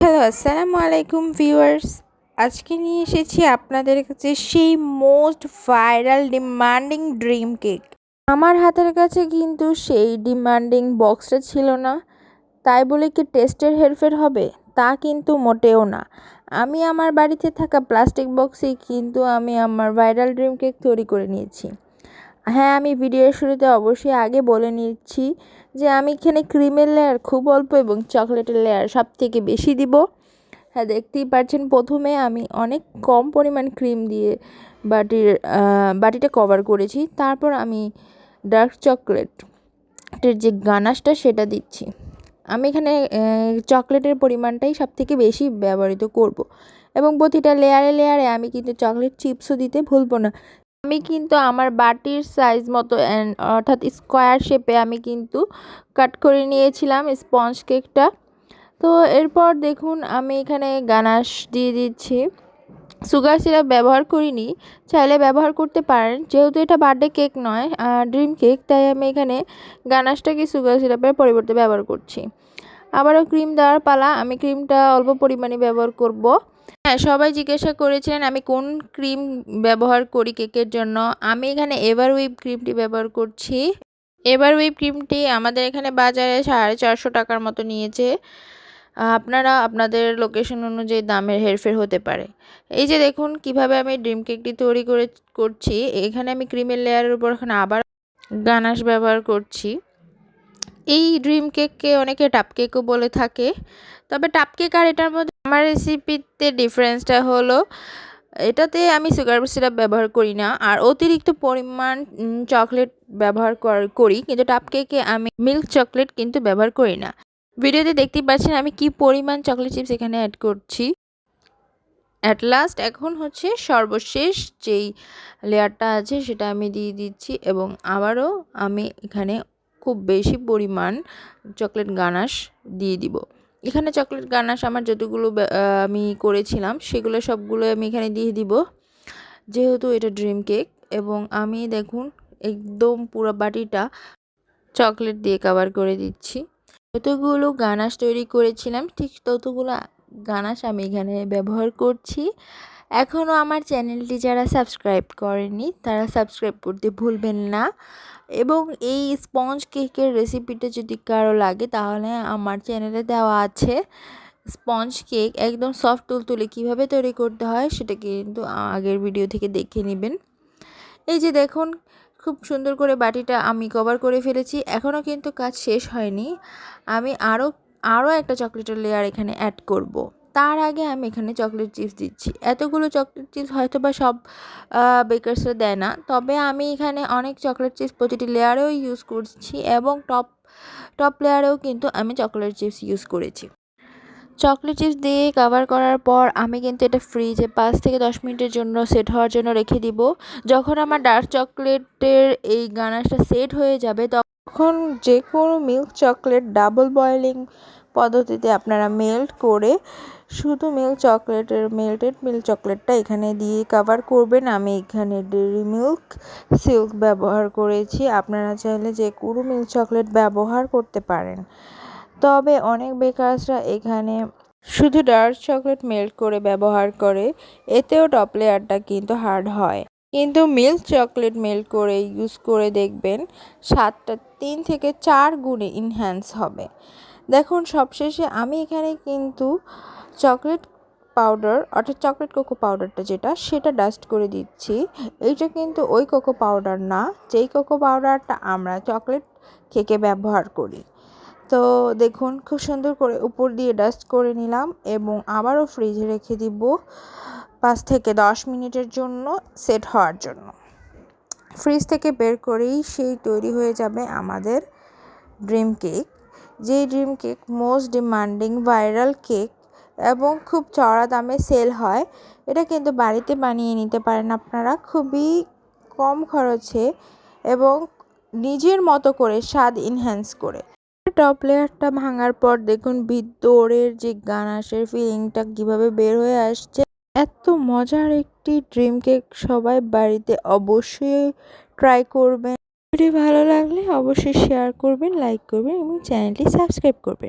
Hello, আসসালামু আলাইকুম viewers. আজকে নিয়ে এসেছি আপনাদের কাছে সেই most viral demanding dream cake. আমার হাতের কাছে কিন্তু সেই ডিমান্ডিং বক্সটা ছিল না। তাই বলে কি টেস্টের হেরফের হবে? তা কিন্তু মোটেও না। আমি আমার বাড়িতে থাকা প্লাস্টিক বক্সেই কিন্তু আমি আমার ভাইরাল ড্রিম কেক তৈরি করে নিয়েছি। হ্যাঁ আমি ভিডিওর শুরুতে অবশ্যই আগে বলে নিচ্ছি যে আমি এখানে ক্রিমের লেয়ার খুব অল্প এবং চকলেটের লেয়ার সব থেকে বেশি দিব। হ্যাঁ দেখতেই পাচ্ছেন প্রথমে আমি অনেক কম পরিমাণ ক্রিম দিয়ে বাটির বাটিটা কভার করেছি। তারপর আমি ডার্ক চকলেটের যে গানাশটা সেটা দিচ্ছি। আমি এখানে চকলেটের পরিমাণটাই সব থেকে বেশি ব্যবহৃত করব। এবং প্রতিটা লেয়ারে লেয়ারে আমি কিন্তু চকলেট চিপসও দিতে ভুলবো না। আমি কিন্তু আমার বাটির সাইজ মতো অর্থাৎ স্কোয়ার শেপে আমি কিন্তু কাট করে নিয়েছিলাম স্পঞ্জ কেকটা তো এরপর দেখুন আমি এখানে গানাশ দিয়ে দিচ্ছি। সুগার সিরাপ ব্যবহার করিনি, চাইলে ব্যবহার করতে পারেন। যেহেতু এটা বার্থডে কেক নয় ড্রিম কেক তাই আমি এখানে গানাশটাকে সুগার সিরাপের পরিবর্তে ব্যবহার করছি। আবারও ক্রিম দেওয়ার পালা, আমি ক্রিমটা অল্প পরিমাণে ব্যবহার করব। হ্যাঁ সবাই জিজ্ঞাসা করেছেন আমি কোন ক্রিম ব্যবহার করি কেকের জন্য? আমি এখানে এভার উইপ ক্রিমটি ব্যবহার করছি। এভার উইপ ক্রিমটি আমাদের এখানে বাজারে সাড়ে চারশো টাকার মতো নিয়েছে। আপনারা আপনাদের লোকেশন অনুযায়ী দামের হেরফের হতে পারে। এই যে দেখুন, কীভাবে আমি ড্রিম কেকটি তৈরি করে, করছি। এখানে আমি ক্রিমের লেয়ারের উপর এখানে আবার গানাশ ব্যবহার করছি। এই ড্রিম কেককে অনেকে টাপ কেকও বলে থাকে। তবে টাপ কেক আর এটার মধ্যে আমার রেসিপিতে ডিফারেন্সটা হলো, এটাতে আমি সুগার সিরাপ ব্যবহার করি না আর অতিরিক্ত পরিমাণ চকলেট ব্যবহার করি কিন্তু টাপ কেকে আমি মিল্ক চকলেট কিন্তু ব্যবহার করি না। ভিডিওতে দেখতেই পাচ্ছেন আমি কি পরিমাণ চকলেট চিপস এখানে অ্যাড করছি। অ্যাট লাস্ট এখন হচ্ছে সর্বশেষ যেই লেয়ারটা আছে সেটা আমি দিয়ে দিচ্ছি এবং আবারও আমি এখানে খুব বেশি পরিমাণ চকলেট গানাশ দিয়ে দিব। এখানে চকলেট গানাশ আমার যতগুলো আমি করেছিলাম, সেগুলো সবগুলো আমি এখানে দিয়ে দিব। যেহেতু এটা ড্রিম কেক এবং আমি দেখুন একদম পুরো বাটিটা চকলেট দিয়ে কাভার করে দিচ্ছি। যতগুলো গানাশ তৈরি করেছিলাম, ঠিক ততগুলো গানাশ আমি এখানে ব্যবহার করছি। এখনও আমার চ্যানেলটি যারা সাবস্ক্রাইব করেনি তারা সাবস্ক্রাইব করতে ভুলবেন না। এবং এই স্পঞ্জ কেকের রেসিপিটা যদি কারও লাগে, তাহলে আমার চ্যানেলে দেওয়া আছে। স্পঞ্জ কেক একদম সফট তুলতুলে কীভাবে তৈরি করতে হয়, সেটা কিন্তু আগের ভিডিও থেকে দেখে নেবেন। এই যে দেখুন, খুব সুন্দর করে বাটিটা আমি কভার করে ফেলেছি এখনও কিন্তু কাজ শেষ হয়নি। আমি আরও আরও একটা চকলেটের লেয়ার এখানে অ্যাড করব। তার আগে আমি এখানে চকলেট চিপস দিচ্ছি। এতগুলো চকলেট চিপস হয়তো বা সব বেকার্সরা দেয় না। তবে আমি এখানে অনেক চকলেট চিপস প্রতিটি লেয়ারেও ইউজ করছি এবং টপ টপ লেয়ারেও কিন্তু আমি চকলেট চিপস ইউজ করেছি। চকলেট চিপস দিয়ে কাভার করার পর আমি কিন্তু এটা ফ্রিজে পাঁচ থেকে দশ মিনিটের জন্য সেট হওয়ার জন্য রেখে দিব। যখন আমার ডার্ক চকলেটের এই গানাশটা সেট হয়ে যাবে, তখন যে কোনো মিল্ক চকলেট ডাবল বয়েলিং পদ্ধতিতে আপনারা মেল্ট করে শুধু মিল্ক চকলেটের মেল্টেড মিল্ক চকলেটটা এখানে দিয়ে কাভার করবেন। আমি এখানে ডেরি মিল্ক সিল্ক ব্যবহার করেছি। আপনারা চাইলে যে কোনো মিল্ক চকলেট ব্যবহার করতে পারেন। তবে অনেক বেকার্সরা এখানে শুধু ডার্ক চকলেট মেল্ট করে ব্যবহার করে, এতেও টপ লেয়ারটা কিন্তু হার্ড হয়। কিন্তু মিল্ক চকলেট মেল্ট করে ইউজ করে দেখবেন স্বাদটা তিন থেকে চার গুণে ইনহ্যান্স হবে। দেখুন, সবশেষে আমি এখানে কিন্তু চকলেট পাউডার, অর্থাৎ চকলেট কোকো পাউডারটা যেটা, সেটা ডাস্ট করে দিচ্ছি। এইটা কিন্তু ওই কোকো পাউডার না, যেই কোকো পাউডারটা আমরা চকলেট কেকে ব্যবহার করি। তো দেখুন, খুব সুন্দর করে উপর দিয়ে ডাস্ট করে নিলাম এবং আবারও ফ্রিজে রেখে দিব পাঁচ থেকে দশ মিনিটের জন্য সেট হওয়ার জন্য। ফ্রিজ থেকে বের করেই সেই তৈরি হয়ে যাবে আমাদের ড্রিম কেক যে dream cake most demanding viral cake এবং খুব চড়া দামে সেল হয়। এটা কিন্তু বাড়িতে বানিয়ে নিতে পারেন আপনারা। খুবই কম খরচে এবং নিজের মতো করে স্বাদ ইনহ্যান্স করে। টপ লেয়ারটা ভাঙার পর দেখুন ভিতরের যে গানাশের ফিলিংটা কীভাবে বের হয়ে আসছে। এত মজার একটি ড্রিম কেক সবাই বাড়িতে অবশ্যই ট্রাই করবেন। ভিডিও ভালো লাগলে অবশ্যই শেয়ার করবেন লাইক করবেন এবং চ্যানেলটি সাবস্ক্রাইব করবেন।